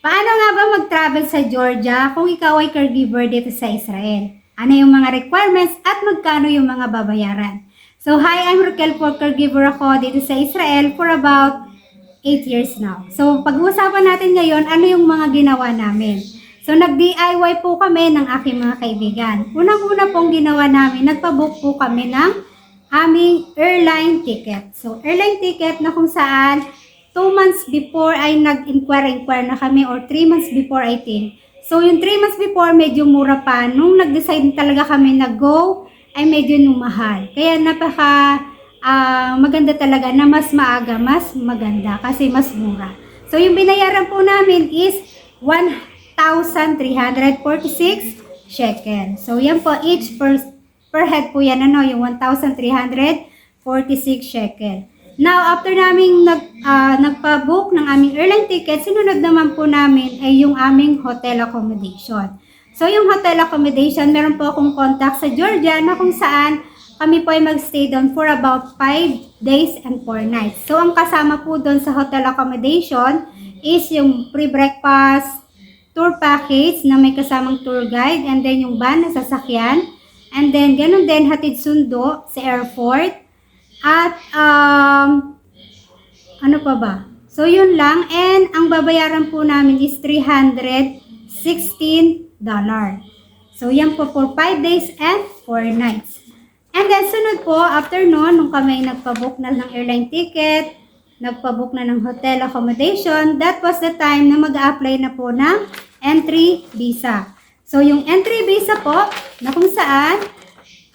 Paano nga ba mag-travel sa Georgia kung ikaw ay caregiver dito sa Israel? Ano yung mga requirements at magkano yung mga babayaran? So, hi, I'm Raquel for caregiver ako dito sa Israel for about 8 years now. So, pag-uusapan natin ngayon, ano yung mga ginawa namin. So, nag-DIY po kami ng aking mga kaibigan. Unang-una pong ginawa namin, nagpabook po kami ng aming airline ticket. So, airline ticket na kung saan 2 months before ay nag-inquire-inquire na kami or 3 months before I think. So, yung 3 months before, medyo mura pa. Nung nag-decide talaga kami na go, ay medyo numahal. Kaya napaka ah, maganda talaga na mas maaga, mas maganda kasi mas mura. So, yung binayaran po namin is 1,346 shekel. So, yan po, each per, per head po yan, ano, yung 1,346 shekel. Now, after naming nag, ah, nagpa-book ng aming airline ticket, sinunod naman po namin ay yung aming hotel accommodation. So, yung hotel accommodation, meron po akong contact sa Georgia na kung saan kami po ay magstay doon for about 5 days and 4 nights. So, ang kasama po doon sa hotel accommodation is yung free breakfast, tour package na may kasamang tour guide, and then yung van na sasakyan, and then ganun din hatid sundo sa airport, at um, ano pa ba? So, yun lang. And ang babayaran po namin is $316. So, yan po for 5 days and 4 nights. And then, sunod po, after noon, nung kami nagpabook na ng airline ticket, nagpabook na ng hotel accommodation, that was the time na mag-apply na po ng entry visa. So, yung entry visa po, na kung saan,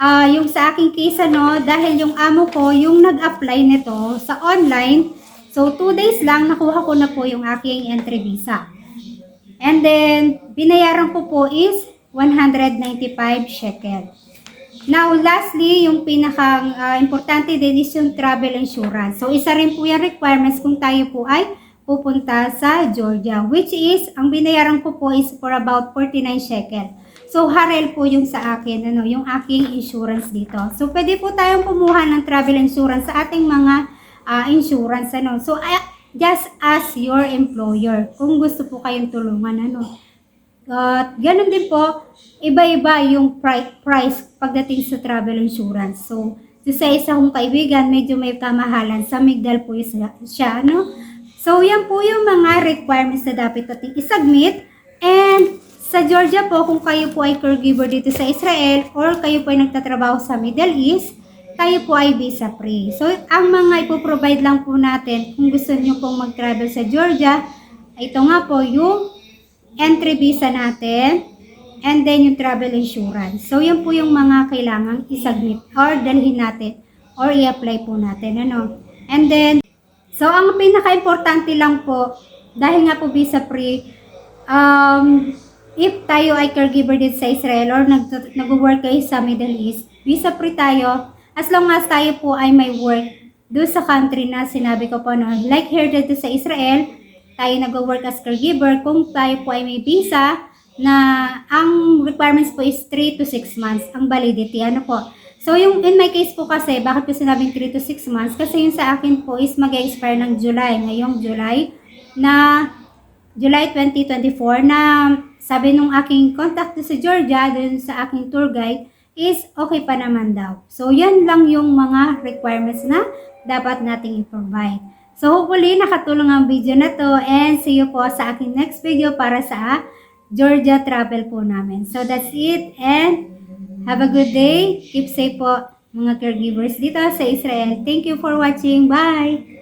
Ah, yung sa aking case ano, dahil yung amo ko, yung nag-apply nito sa online, so two days lang nakuha ko na po yung aking entry visa. And then, binayaran ko po is 195 shekel. Now, lastly, yung pinakang ah, importante din is yung travel insurance. So, isa rin po yung requirements kung tayo po ay pupunta sa Georgia, which is, ang binayaran ko po is for about 49 shekel. So, Harel po yung sa akin, ano, yung aking insurance dito. So, pwede po tayong kumuha ng travel insurance sa ating mga ah, insurance, ano. So, ah, just as your employer, kung gusto po kayong tulungan, ano. At ganun din po, iba-iba yung pri- price pagdating sa travel insurance. So, sa isa kong kaibigan, medyo may kamahalan. Sa Migdal po siya, siya, ano. So, yan po yung mga requirements na dapat natin isubmit. And, sa Georgia po, kung kayo po ay caregiver dito sa Israel or kayo po ay nagtatrabaho sa Middle East, tayo po ay visa free. So, ang mga ipoprovide lang po natin kung gusto niyo pong mag-travel sa Georgia, ito nga po yung entry visa natin and then yung travel insurance. So, yan po yung mga kailangang isubmit or dalhin natin or i-apply po natin. Ano? And then, so ang pinaka-importante lang po, dahil nga po visa free, um, if tayo ay caregiver dito sa Israel or nag nag-work kayo sa Middle East, visa free tayo as long as tayo po ay may work doon sa country na sinabi ko po no. Like here dito sa Israel, tayo nag-work as caregiver kung tayo po ay may visa na ang requirements po is 3 to 6 months ang validity. Ano po? So, yung in my case po kasi, bakit ko sinabing 3 to 6 months? Kasi yung sa akin po is mag-expire ng July, ngayong July, na July 2024 na sabi nung aking contact sa Georgia, dun sa aking tour guide, is okay pa naman daw. So, yan lang yung mga requirements na dapat nating i-provide. So, hopefully, nakatulong ang video na to and see you po sa aking next video para sa Georgia travel po namin. So, that's it and have a good day. Keep safe po mga caregivers dito sa Israel. Thank you for watching. Bye!